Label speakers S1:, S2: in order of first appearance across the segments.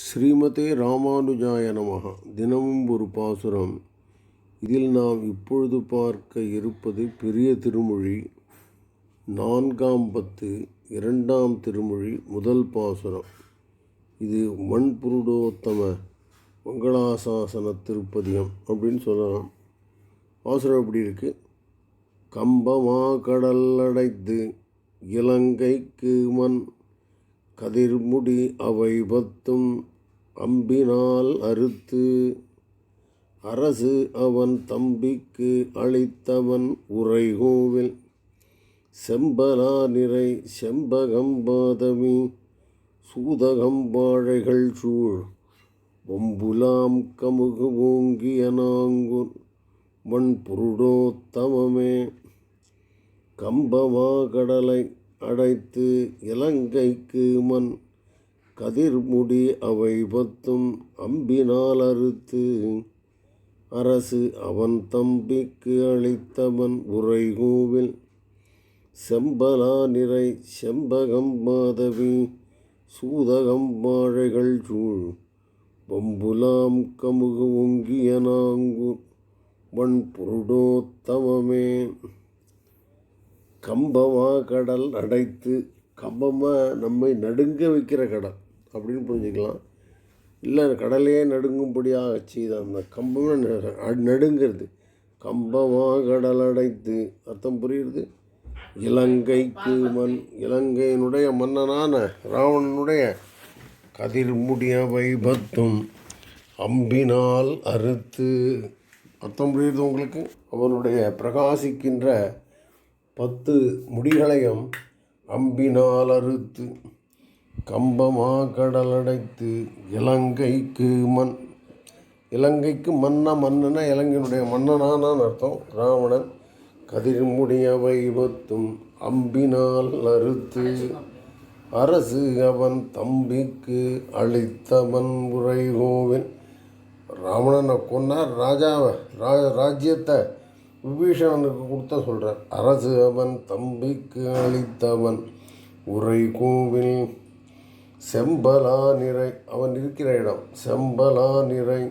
S1: ஸ்ரீமதே ராமானுஜாய நமக தினமும் ஒரு பாசுரம். இதில் நாம் இப்பொழுது பார்க்க இருப்பது பெரிய திருமொழி நான்காம் பத்து இரண்டாம் திருமொழி முதல் பாசுரம். இது மண்புருடோத்தம மங்களாசாசன திருப்பதியம் அப்படின்னு சொல்லலாம். பாசுரம் எப்படி இருக்குது கம்பமா கடல் அடைத்து இலங்கைக்கு மண் கதிர்முடி அவை பத்தும் அம்பினால் அறுத்து அரசு அவன் தம்பிக்கு அளித்தவன் உரைகோவில் செம்பலா நிறை செம்பகம்பாதமி சூதகம்பாழைகள் சூழ். ஒம்புலாம் கமுகு ஓங்கிய நாங்குன் மண் புருடோத்தமமே கம்பமா கடலை அடைத்து இலங்கைக்கு மண் கதிர்முடி அவை பத்தும் அம்பினால் அறுத்து அரசு அவன் தம்பிக்கு அளித்தவன் உரைகூவில் செம்பலா நிறை செம்பகம் மாதவி சூதகம் வாழைகள் சூழ். பொம்புலாம் கமுகு ஒங்கிய நாங்கு வன் கம்பமாக கடல் அடைத்து கம்பமாக நம்மை நடுங்க வைக்கிற கடல். அப்படின்னு புரிஞ்சுக்கலாம். இல்லை கடலையே நடுங்கும்படியாக செய்த அந்த கம்பம் நடுங்கிறது. கம்பமாக கடல் அடைத்து அர்த்தம் புரியுது இலங்கைக்கு மண் இலங்கையினுடைய மன்னனான ராவணனுடைய கதிர்முடிய வைபத்தும் அம்பினால் அறுத்து அர்த்தம் புரியுது உங்களுக்கு? அவனுடைய பிரகாசிக்கின்ற பத்து முடிகளையும் அம்பினால் அறுத்து கம்பமா கடலடைத்து இலங்கைக்கு மண் இலங்கைக்கு மன்ன மன்னன இலங்கையினுடைய மன்னனான அர்த்தம் ராவணன் கதிர்முடிய வைபத்தும் அம்பினால் அறுத்து அரசு அவன் தம்பிக்கு அளித்தவன் உரைகோவின் ராவணனை கொன்னார் ராஜாவை ரா ராஜ்யத்தை விபீஷணனுக்கு கொடுத்த சொல்கிறார் அரசு அவன் தம்பிக்கு அளித்தவன் உரை கோவில் செம்பலா நிறை அவன் இருக்கிற இடம். செம்பலா நிறை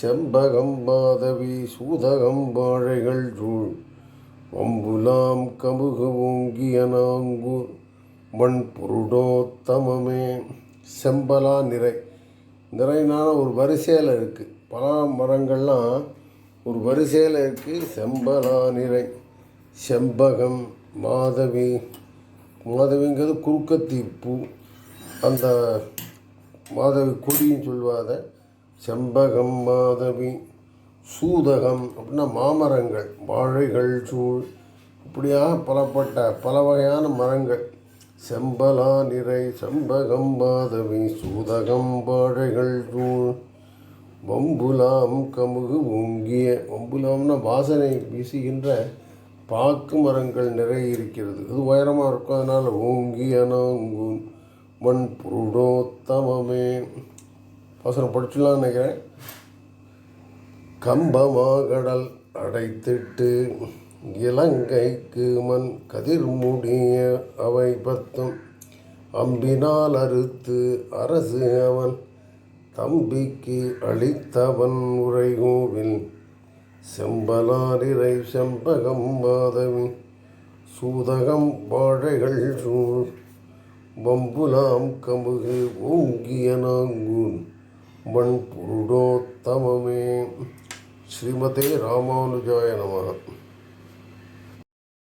S1: செம்பகம் மாதவி சூதகம் வாழைகள் சூழ். வம்புலாம் கமுகு ஓங்கிய நாங்கூர் மண் புருடோத்தமமே செம்பலா நிறை. நிறைனான ஒரு வரிசையில் இருக்குது பல மரங்கள்லாம் ஒரு வரிசையில் இருக்குது செம்பலாநிறை செம்பகம் மாதவி. மாதவிங்கிறது குறுக்கத்தி பூ அந்த மாதவி கொடின்னு சொல்லுவாத செம்பகம் மாதவி சூதகம் அப்படின்னா மாமரங்கள் வாழைகள் சூழ். இப்படியாக பலப்பட்ட பல வகையான மரங்கள். செம்பலா நிறை செம்பகம் மாதவி சூதகம் வாழைகள் சூழ். வம்புலாம் கமுகு ஓங்கிய வம்புலாம்னா வாசனை வீசுகின்ற பாக்கு மரங்கள் நிறைய இருக்கிறது. அது உயரமாக இருக்கும் அதனால் ஓங்கிய நாங்கூன் மண் புருடோத்தமமே வாசனம் படிச்சுலாம் நினைக்கிறேன். கம்பமாகடல் அடைத்திட்டு இலங்கைக்கு மண் கதிர்முடிய அவை பத்தும். அம்பினால் அறுத்து அரசு அவன் தம்பிக்கு அளித்தவன் உரைகோவில் செம்பலாரிரை செம்பகம் மாதவி. சூதகம் வாழைகள் சூழ் வம்புலாம் கமுகு ஓங்கிய நாங்கூன் மண் புருடோத்தமமே ஸ்ரீமதே ராமானுஜாய நம.